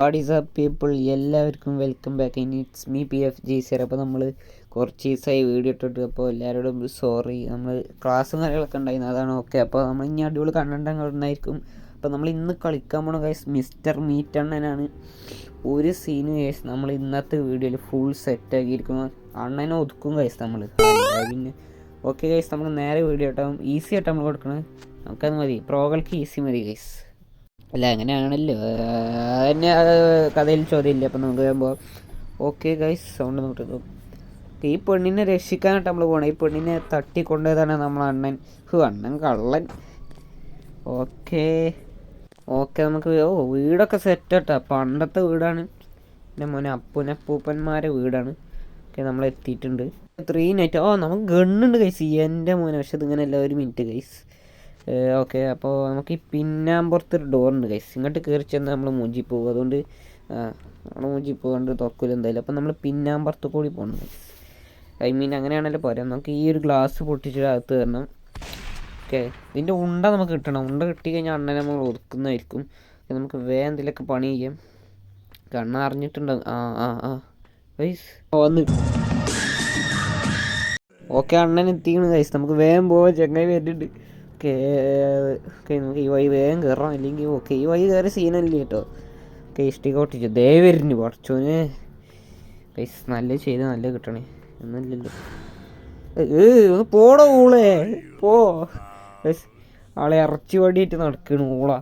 What is up people എല്ലാവർക്കും welcome back in it's me P F G സിയർ അപ്പോൾ നമ്മൾ കുറച്ച് ദിവസമായി വീഡിയോ ഇട്ടിട്ട് അപ്പോൾ എല്ലാവരോടും സോറി നമ്മൾ ക്ലാസ്സും കാര്യങ്ങളൊക്കെ ഉണ്ടായിരുന്നു. അതാണ് ഓക്കെ അപ്പോൾ നമ്മൾ ഇനി അടിപൊളി കണ്ടന്റ് ഉണ്ടായിരിക്കും അപ്പോൾ നമ്മൾ ഇന്ന് കളിക്കാൻ പോണ ഗൈസ് മിസ്റ്റർ മീറ്റണ്ണനാണ് ഒരു സീന് ഗൈസ് നമ്മൾ ഇന്നത്തെ വീഡിയോയിൽ ഫുൾ സെറ്റ് ആക്കിയിരിക്കുന്നു. അണ്ണനെ ഒതുക്കും ഗൈസ് നമ്മൾ പിന്നെ ഓക്കെ ഗൈസ് നമുക്ക് നേരെ വീഡിയോ ഇട്ടാവും ഈസി ആയിട്ട് നമ്മൾ കൊടുക്കണം നമുക്കത് മതി. പ്രോകൾക്ക് ഈസി മതി ഗൈസ് അല്ല അങ്ങനെയാണല്ലോ. അതന്നെ കഥയിൽ ചോദ്യമില്ല? അപ്പം നമുക്ക് വരുമ്പോൾ ഓക്കെ ഗൈസ് സൗണ്ട് നോക്കിട്ട് ഈ പെണ്ണിനെ രക്ഷിക്കാനായിട്ട് നമ്മൾ പോകണം ഈ പെണ്ണിനെ തട്ടിക്കൊണ്ടതാണ് നമ്മൾ അണ്ണൻ. ഹു അണ്ണൻ കള്ളൻ. ഓക്കെ ഓക്കെ നമുക്ക് ഓ വീടൊക്കെ സെറ്റ് സെറ്റാട്ടാ പണ്ടത്തെ വീടാണ്. എന്റെ മോനെ അപ്പൂനപ്പൂപ്പന്മാരെ വീടാണ്. ഓക്കെ നമ്മൾ എത്തിയിട്ടുണ്ട്. ത്രീ നൈറ്റ് ഓ നമുക്ക് ഗണ്ണുണ്ട് കൈസ് എന്റെ മോനെ പക്ഷെ ഇതിങ്ങനെയല്ല ഒരു മിനിറ്റ് കൈസ് ഓക്കെ അപ്പോൾ നമുക്ക് ഈ പിന്നാമ്പുറത്ത് ഒരു ഡോറുണ്ട് കൈസ് ഇങ്ങോട്ട് കയറി ചെന്നാൽ നമ്മൾ മൂഞ്ചി പോകും. അതുകൊണ്ട് നമ്മൾ മൂഞ്ചി പോകാണ്ട് തുറക്കില്ല എന്തായാലും. അപ്പോൾ നമ്മൾ പിന്നാമ്പുറത്ത് കൂടി പോകണം ഗൈസ് ഐ മീൻ അങ്ങനെയാണല്ലോ പോരാ. നമുക്ക് ഈ ഒരു ഗ്ലാസ് പൊട്ടിച്ചിട്ട് അകത്ത് തരണം ഓക്കെ ഇതിന്റെ ഉണ്ട നമുക്ക് കിട്ടണം. ഉണ്ട കിട്ടി കഴിഞ്ഞാൽ അണ്ണനെ നമ്മൾ ഒതുക്കുന്നതായിരിക്കും. നമുക്ക് വേറെ എന്തെങ്കിലുമൊക്കെ പണി ചെയ്യാം. കണ്ണ അറിഞ്ഞിട്ടുണ്ട്. ആ ആ ആ. ഗൈസ് വന്ന്. ഓക്കെ അണ്ണൻ എത്തിക്കണ് ഗൈസ് നമുക്ക് വേഗം പോവാൻ ചെങ്ങായി വരുന്നുണ്ട്. ഈ വഴി വേഗം കയറണം അല്ലെങ്കിൽ ഓക്കെ ഈ വഴി കയറി സീനല്ലേ കേട്ടോ ഓക്കെ ഇഷ്ടിക ഒട്ടിച്ചു ദേ വരുന്നു കുറച്ചോന് ഗൈസ് നല്ല ചെയ്ത് നല്ല കിട്ടണേ. എന്നല്ലല്ലോ ഏ ഒന്ന് പോടോ ഊളെ. പോ. ആളെ ഇറച്ചി വടിയിട്ട് നടക്കണു ഊള.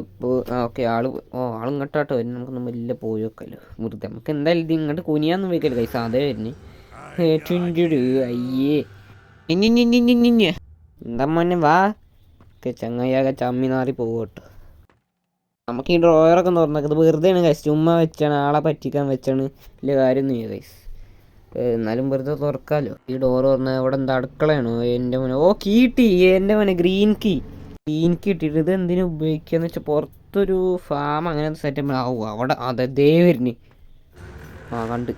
ഇപ്പോൾ ആ ഓക്കെ ആൾ ഓ ആൾ ഇങ്ങോട്ടാട്ടോ വരുന്നത് നമുക്കൊന്ന് മെല്ലെ പോയി വെക്കല്ലോ. വെറുതെ. നമുക്ക് എന്തായാലും ഇത് ഇങ്ങോട്ട് കുനിയാന്ന് വെക്കല്ലോ കൈ അതേ വരുന്നേ. ചുഞ്ചുടു അയ്യേ. ഇഞ്ഞിഞ്ഞിഞ്ഞിഞ്ഞിഞ്ഞ എന്താ മോനെ വാ ഒക്കെ ചമ്മി നാറി പോകട്ടോ നമുക്ക് ഈ ഡ്രോയറൊക്കെ തുറന്നത് വെറുതെയാണ് കൈസ് ചുമ്മാ വെച്ചാണ് ആളെ പറ്റിക്കാൻ വെച്ചാണ് വലിയ കാര്യമൊന്നും ചെയ്യ കൈസ് എന്നാലും വെറുതെ തുറക്കാലോ. ഈ ഡോർ തുറന്ന ഇവിടെ എന്താ അടുക്കളയാണോ? എന്റെ മോനെ. ഓ കീട്ടി. എന്റെ മോനെ ഗ്രീൻ കീ ഗ്രീൻ കീ ഇട്ടിട്ട് ഇത് എന്തിനു ഉപയോഗിക്കുകയെന്ന് വെച്ചാൽ പുറത്തൊരു ഫാം അങ്ങനെ സെറ്റപ്പ് ആവും അവിടെ അതെ ദേവരിന് ആ കണ്ട്.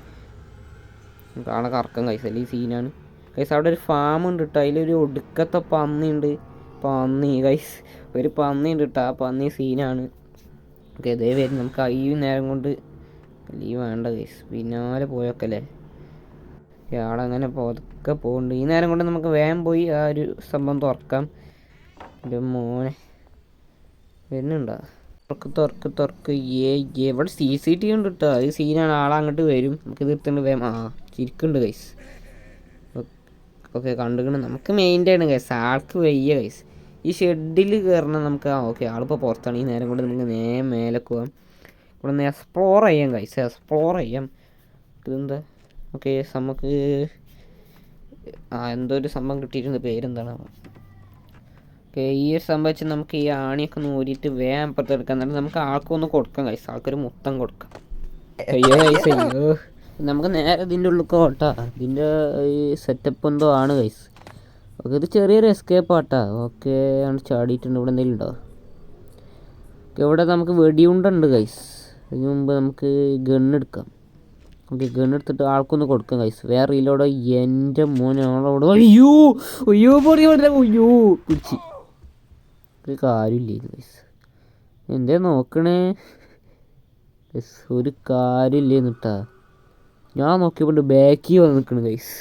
കാണാൻ കറക്കം കൈസ് ഈ സീനാണ് കൈസ് അവിടെ ഒരു ഫാം ഉണ്ട് കേട്ടോ അതിലൊരു ഒടുക്കത്തെ പന്നിയുണ്ട് പന്നി ഗൈസ് ഒരു പന്നി ഉണ്ട് കേട്ടോ ആ പന്നി സീനാണ് ഓക്കെ ഇതേ വരും. നമുക്ക് ഈ നേരം കൊണ്ട് ലീവ് വേണ്ട ഗൈസ് പിന്നാലെ പോയൊക്കെ അല്ലേ? ഇയാളങ്ങനെ പതുക്കെ പോകുന്നുണ്ട് ഈ നേരം കൊണ്ട് നമുക്ക് വേഗം പോയി ആ ഒരു സംഭവം തുറക്കാം. എന്റെ മോനെ. വരുന്നുണ്ടോ? തുറക്ക് തുറക്ക് തുറക്ക്. ഏ ഇവിടെ സി സി ടി ഉണ്ട് കേട്ടോ ഈ സീനാണ് ആളങ്ങോട്ട് വരും. നമുക്ക് തീർത്തുണ്ട് വേഗം ആ ചിരിക്കുന്നുണ്ട് കൈസ് ഓക്കെ കണ്ടുകൊണ്ട് നമുക്ക് മെയിന്റെയാണ് കൈസ് ആൾക്ക് വയ്യ ഗൈസ് ഈ ഷെഡിൽ കയറണം നമുക്ക് ആ ഓക്കെ ആളിപ്പോൾ പുറത്താണ്. ഈ നേരം കൊണ്ട് നമുക്ക് നേരെ മേലെ പോവാം. ഇവിടെ നിന്ന് എക്സ്പ്ലോർ ചെയ്യാം കൈസ് എക്സ്പ്ലോർ ചെയ്യാം. ഇതെന്താ? ഓക്കെ നമുക്ക് ആ എന്തോ ഒരു സംഭവം കിട്ടിയിട്ടുണ്ട്. പേരെന്താണ്? ഓക്കെ ഈ ഒരു സംഭവം വെച്ച് നമുക്ക് ഈ ആണിയൊക്കെ ഒന്ന് ഊരിയിട്ട് വേഗം അപ്പുറത്ത് എന്നാലും എന്നിട്ട് നമുക്ക് ആൾക്കൊന്ന് കൊടുക്കാം കൈസ് ആൾക്കൊരു മുത്തം കൊടുക്കാം. അയ്യോ കൈസ് അയ്യോ. നമുക്ക് നേരെ ഇതിന്റെ ഉള്ളിൽ കോട്ടാ ഇതിന്റെ ഈ സെറ്റപ്പ് എന്തോ ആണ് കൈസ് ഓക്കെ ഇത് ചെറിയൊരു എസ്കേപ്പ് ആട്ടാ. ഓക്കെ ആണ് ചാടിയിട്ടുണ്ട്. ഇവിടെ എന്തെങ്കിലും ഉണ്ടോ? ഓക്കെ ഇവിടെ നമുക്ക് വെടിയുണ്ടുണ്ട് കൈസ് അതിന് മുമ്പ് നമുക്ക് ഗണ്ണെടുക്കാം ഓക്കെ ഗണ്ണെടുത്തിട്ട് ആൾക്കൊന്ന് കൊടുക്കാം കൈസ് വേറെ ഇല്ലോടെ എന്റെ മോനെ ആളോട് അയ്യോ അയ്യോ പൊടി അയ്യോ പിടിച്ച്. ഒരു കാര്യമില്ല ഇത് കൈസ് എന്തേ നോക്കണേ? ഒരു കാര്യമില്ലേന്നിട്ടാ ഞാൻ നോക്കിയപ്പോൾ ബാക്കി വന്ന് നിൽക്കണം ഗൈസ്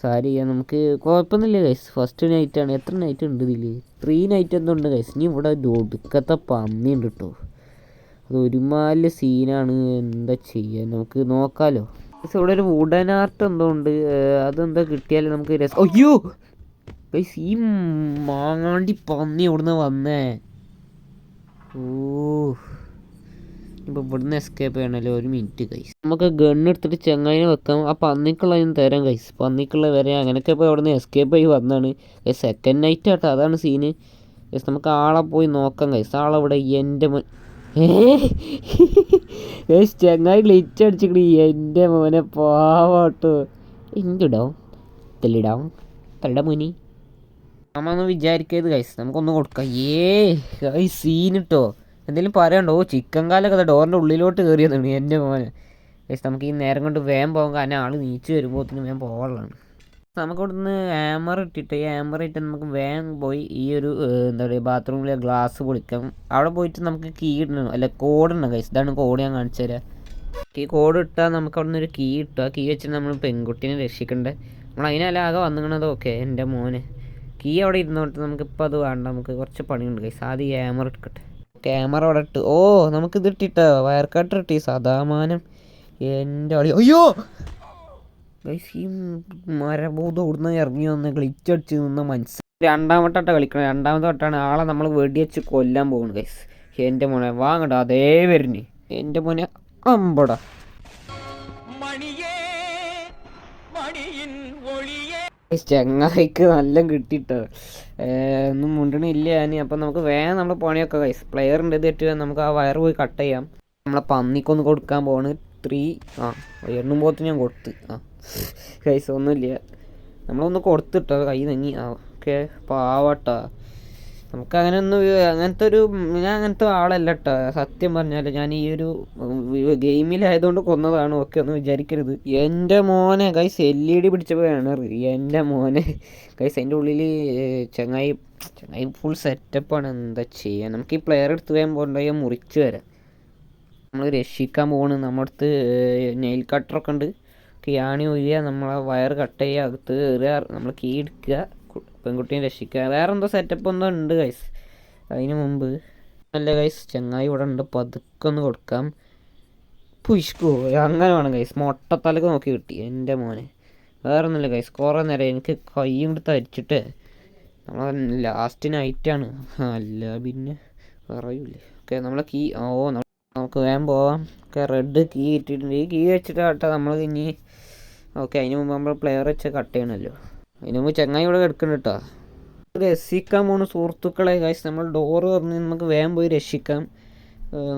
സാരി നമുക്ക് കുഴപ്പമൊന്നുമില്ല ഗൈസ് ഫസ്റ്റ് നൈറ്റാണ് എത്ര നൈറ്റ് ഉണ്ട് ഇതിൽ ത്രീ നൈറ്റ് എന്തോ ഉണ്ട് ഗൈസ് ഇനി ഇവിടെ ഒടുക്കത്തെ പന്നി ഉണ്ട് കേട്ടോ അത് ഒരുമാതിരി സീനാണ്. എന്താ ചെയ്യാൻ നമുക്ക് നോക്കാലോ. ഗൈസ് ഇവിടെ ഒരു വുഡൻ ആർട്ട് എന്തോ ഉണ്ട്. അതെന്താ കിട്ടിയാലും നമുക്ക് രസം അയ്യോ! ഗൈസ് ഈ മാങ്ങാണ്ടി പന്നി എവിടുന്ന് വന്നേ? ഓ. ഇപ്പോൾ ഇവിടുന്ന് എസ്കേപ്പ് ചെയ്യണമല്ലോ ഒരു മിനിറ്റ് കൈസ് നമുക്ക് ഗൺ എടുത്തിട്ട് ചെങ്ങായിനെ വെക്കാം. ആ പന്നിക്കുള്ള അതിന് തരാം കൈസ് പന്നിക്കുള്ള വരെ അങ്ങനെയൊക്കെ ഇപ്പോൾ അവിടുന്ന് എസ്കേപ്പ് ആയി വന്നാണ്. സെക്കൻഡ് നൈറ്റ് ആട്ടോ അതാണ് സീന് കൈസ് നമുക്ക് ആളെ പോയി നോക്കാം കൈസ് ആളവിടെ എന്റെ മോൻ ഏഹ് ചെങ്ങായി ഗ്ലിച്ച് അടിച്ചിട്ട് എന്റെ മോനെ പാവാട്ടോ. എന്തിടാവും തെല്ലിടാവും തലയുടെ മുനി. നമ്മൊന്ന് വിചാരിക്കരുത് കൈസ് നമുക്കൊന്ന് കൊടുക്കാം. ഏ സീൻ കിട്ടോ എന്തെങ്കിലും പറയണ്ടോ ചിക്കൻ കാലൊക്കെ ഡോറിന്റെ ഉള്ളിലോട്ട് കയറിയതാണ് എന്റെ മോനെ. ഗൈസ് നമുക്ക് ഈ നേരം കൊണ്ട് വേഗം പോകാൻ കാരണം ആൾ നീച്ച് വരുമ്പോഴത്തേനും വേഗം പോകാനുള്ളതാണ്. നമുക്ക് ഇവിടുന്ന് ആമർ ഇട്ടിട്ട് ഈ ആമർ ഇട്ട് നമുക്ക് വേഗം പോയി ഈ ഒരു എന്താ പറയുക ബാത്റൂമിലെ ഗ്ലാസ് പൊളിക്കാം. അവിടെ പോയിട്ട് നമുക്ക് കീ ഇടണം. അല്ല കോഡ് ഇടണം കൈസ് ഇതാണ് കോഡ് ഞാൻ കാണിച്ചു തരാം. ഈ കോഡ് ഇട്ടാൽ നമുക്ക് അവിടെ നിന്ന് ഒരു കീ ഇട്ടുക കീ വെച്ച് നമ്മൾ പെൺകുട്ടീനെ രക്ഷിക്കണ്ടേ? നമ്മൾ അതിനല്ല ആകെ വന്നിങ്ങണത്. ഓക്കെ എന്റെ മോനെ. കീ അവിടെ ഇരുന്നോട്ട് നമുക്കിപ്പോൾ അത് വേണ്ട. നമുക്ക് കുറച്ച് പണിയുണ്ട് കൈസ് ആദ്യം ഈ ഹാമർ എടുക്കട്ടെ. ക്യാമറ അവിടെ ഇട്ട്. ഓ നമുക്കിത് ഇട്ടിട്ടോ? വയർ കട്ടർ ഇട്ടി. സദാമാനം. എന്റെ അടി അയ്യോ! മരബോധം ഇവിടുന്ന് ഇറങ്ങി വന്ന് ഗ്ലിച്ചടിച്ച് നിന്ന് മനസ്സിൽ രണ്ടാമത്തെ കളിക്കണം. രണ്ടാമത്തെ വട്ടമാണ് ആളെ നമ്മൾ വെടിയച്ച് കൊല്ലാൻ പോകുന്നത് ഗൈസ് എന്റെ മോനെ വാങ്ങണ്ട അതേ വരുന്നു എന്റെ മോനെ അമ്പട. ചങ്ങായിക്ക് നല്ല കിട്ടിട്ടോ. ഒന്നും മുണ്ടണില്ല ഞാൻ അപ്പം നമുക്ക് വേഗം നമ്മൾ പണിയൊക്കെ കൈസ് പ്ലെയറിന്റെ ഇത് തെറ്റ് നമുക്ക് ആ വയർ പോയി കട്ട് ചെയ്യാം. നമ്മളെ പന്നിക്കൊന്ന് കൊടുക്കാൻ പോവാണ്. ത്രീ ആ എണ്ണുമ്പോഴത്തിന് ഞാൻ കൊടുത്ത്. ആ കൈസ് ഒന്നുമില്ല. നമ്മളൊന്ന് കൊടുത്തിട്ടോ. കൈ നങ്ങി. ആ ഓക്കെ പാവട്ടാ. നമുക്ക് അങ്ങനെ ഒന്നും അങ്ങനത്തെ ഒരു ഞാൻ അങ്ങനത്തെ ആളല്ല കേട്ടോ സത്യം പറഞ്ഞാൽ ഞാൻ ഈ ഒരു ഗെയിമിലായതുകൊണ്ട് കൊന്നതാണ് ഓക്കെ ഒന്ന് വിചാരിക്കരുത്. എന്റെ മോനെ കൈസ് എൽ ഇ ഡി പിടിച്ചപ്പോഴാണ് എന്റെ മോനെ കൈസ് എന്റെ ഉള്ളിൽ ചങ്ങായി ചങ്ങായി ഫുൾ സെറ്റപ്പാണ് എന്താ ചെയ്യുക നമുക്ക് ഈ പ്ലെയർ എടുത്ത് വേഗം പോകണ്ടെങ്കിൽ മുറിച്ച് വരാം. നമ്മൾ രക്ഷിക്കാൻ പോകണ് നമ്മുടെ അടുത്ത് നെയിൽ കട്ടറൊക്കെ ഉണ്ട്. കിയാണി ഒഴിയുക നമ്മളെ വയർ കട്ട് ചെയ്യുക അകത്ത് കയറുക നമ്മൾ കീ എടുക്കുക. പെൺകുട്ടീനെ രക്ഷിക്കുക വേറെ എന്തോ സെറ്റപ്പ് ഒന്നും ഉണ്ട് ഗൈസ് അതിന് മുമ്പ് നല്ല ഗൈസ് ചങ്ങായി ഇവിടെ ഉണ്ട്. പതുക്കെ ഒന്ന് കൊടുക്കാം. പുഷ്കോ അങ്ങനെ വേണം ഗൈസ് മൊട്ടത്തലക്ക് നോക്കി കിട്ടി എന്റെ മോനെ. വേറെ ഒന്നുമില്ല ഗൈസ് കുറേ നേരം എനിക്ക് കൈ കൂടി തരിച്ചിട്ട് നമ്മൾ ലാസ്റ്റ് നൈറ്റാണ് അല്ല പിന്നെ പറയൂലേ. ഓക്കെ നമ്മളെ കീ ഓ നമുക്ക് വേഗം പോവാം. ഓക്കെ റെഡ് കീ ഇട്ടിട്ടുണ്ട്. ഈ കീ വെച്ചിട്ട് കേട്ടോ നമ്മൾ ഇനി ഓക്കെ അതിന് മുമ്പ് നമ്മൾ പ്ലെയർ വെച്ച് കട്ട് ചെയ്യണമല്ലോ അതിന് മുമ്പ് ചങ്ങായി ഇവിടെ കിടക്കുന്നുണ്ട് കേട്ടോ രസിക്കാൻ പോണ സുഹൃത്തുക്കളെ കാശ് നമ്മൾ ഡോറ് തുറന്ന് നമുക്ക് വേഗം പോയി രക്ഷിക്കാം.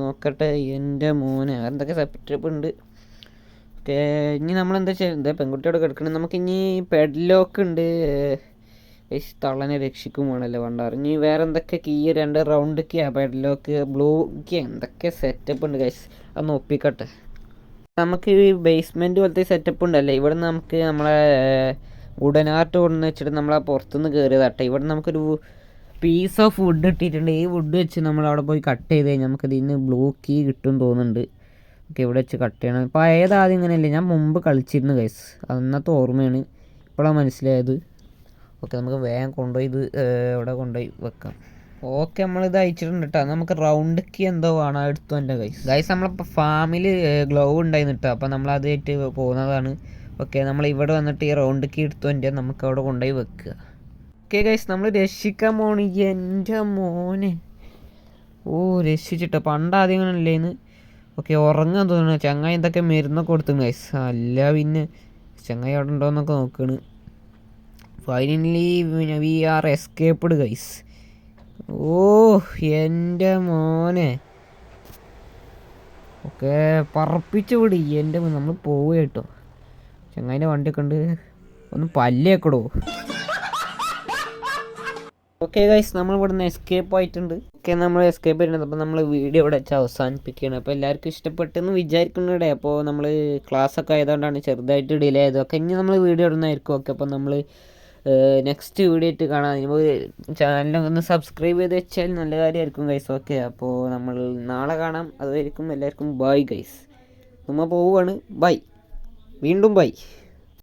നോക്കട്ടെ എന്റെ മോനെ എന്തൊക്കെ സെപ്പറേറ്റ് ഉണ്ട്? ഓക്കെ ഇനി നമ്മളെന്താ ചെയ്യുന്നത് പെൺകുട്ടിയോട് കിടക്കണം. നമുക്ക് ഇനി പെഡ്ലോക്ക് ഉണ്ട്. ഏർ തള്ളനെ രക്ഷിക്കും വേണമല്ലോ വേണ്ടാറ് ഇനി വേറെ എന്തൊക്കെ കീ രണ്ട് റൗണ്ട് കീയാ പെഡ്ലോക്ക് ബ്ലൂ കീ എന്തൊക്കെ സെറ്റപ്പ് ഉണ്ട് കൈസ് അത് ഒപ്പിക്കട്ടെ. നമുക്ക് ഈ ബേസ്മെന്റ് പോലത്തെ സെറ്റപ്പ് ഉണ്ടല്ലേ? ഇവിടെ നമുക്ക് നമ്മളെ ഉടനാട്ട് കൊണ്ടെന്ന് വെച്ചിട്ട് നമ്മൾ ആ പുറത്തുനിന്ന് കയറിയതാട്ടെ ഇവിടെ നമുക്കൊരു പീസ് ഓഫ് വുഡ് ഇട്ടിട്ടുണ്ട്. ഈ വുഡ് വെച്ച് നമ്മൾ അവിടെ പോയി കട്ട് ചെയ്ത് കഴിഞ്ഞാൽ നമുക്ക് ഇതിന് ബ്ലൂ കീ കിട്ടും തോന്നുന്നുണ്ട്. ഓക്കെ ഇവിടെ വെച്ച് കട്ട് ചെയ്യണം. ഇപ്പോൾ ഏതാദ്യം ഇങ്ങനെയല്ല? ഞാൻ മുമ്പ് കളിച്ചിരുന്നു ഗൈസ് അന്നത്തെ ഓർമ്മയാണ്. ഇപ്പോഴാണ് മനസ്സിലായത്. ഓക്കെ നമുക്ക് വേഗം കൊണ്ടുപോയി ഇത് ഇവിടെ കൊണ്ടുപോയി വെക്കാം. ഓക്കെ നമ്മളിത് അയച്ചിട്ടുണ്ട് കേട്ടോ നമുക്ക് റൗണ്ട് കീ എന്തോ വേണം. എടുത്തു എന്റെ ഗൈസ് ഗൈസ് നമ്മളിപ്പോൾ ഫാമിൽ ഗ്ലൗ ഉണ്ടായിരുന്നു കേട്ടോ അപ്പോൾ നമ്മൾ അതായിട്ട് പോകുന്നതാണ് ഓക്കെ നമ്മൾ ഇവിടെ വന്നിട്ട് ഈ റൗണ്ട് കീ എടുത്തു എന്റെ നമുക്ക് അവിടെ കൊണ്ടുപോയി വെക്കുക. ഓക്കെ ഗൈസ് നമ്മൾ രക്ഷിക്കാൻ പോണി. എന്റെ മോനെ. ഓ രക്ഷിച്ചിട്ട്. പണ്ട് ആദ്യം ഇങ്ങനെ അല്ലേന്ന്. ഓക്കെ ഉറങ്ങാൻ തോന്നുന്നു. ചങ്ങായി എന്തൊക്കെ മരുന്നൊക്കെ കൊടുത്തു ഗൈസ് അല്ല പിന്നെ. ചങ്ങായി അവിടെ ഉണ്ടോ എന്നൊക്കെ നോക്കണ്. Finally we are escaped guys ഓ എന്റെ മോനെ. ഓക്കെ പറപ്പിച്ചു വിടി. എന്റെ നമ്മൾ പോവുക കേട്ടോ. ചങ്ങായിന്റെ വണ്ടിയൊക്കെ ഉണ്ട് ഒന്ന് പല്ലേക്കടോ ഓക്കെ ഗൈസ് നമ്മൾ ഇവിടെ നിന്ന് എസ്കേപ്പ് ആയിട്ടുണ്ട്. ഓക്കെ നമ്മൾ എസ്കേപ്പ് ആയിട്ടുണ്ട്. അപ്പോൾ നമ്മൾ വീഡിയോ ഇവിടെ വെച്ച് അവസാനിപ്പിക്കുകയാണ്. അപ്പോൾ എല്ലാവർക്കും ഇഷ്ടപ്പെട്ടെന്ന് വിചാരിക്കുന്നുണ്ടേ. അപ്പോൾ നമ്മൾ ക്ലാസ് ഒക്കെ ആയതുകൊണ്ടാണ് ചെറുതായിട്ട് ഡിലേ ആയത്. ഒക്കെ ഇനി നമ്മൾ വീഡിയോ ഇടുന്നതായിരിക്കും. ഓക്കെ അപ്പോൾ നമ്മൾ നെക്സ്റ്റ് വീഡിയോ ആയിട്ട് കാണാം. ചാനലൊക്കെ ഒന്ന് സബ്സ്ക്രൈബ് ചെയ്ത് വെച്ചാൽ നല്ല കാര്യമായിരിക്കും ഗൈസ് ഓക്കെ അപ്പോൾ നമ്മൾ നാളെ കാണാം. അതുവരെയും എല്ലാവർക്കും ബൈ ഗൈസ് നമ്മൾ പോവുകയാണ്. ബൈ വീണ്ടും ബൈ.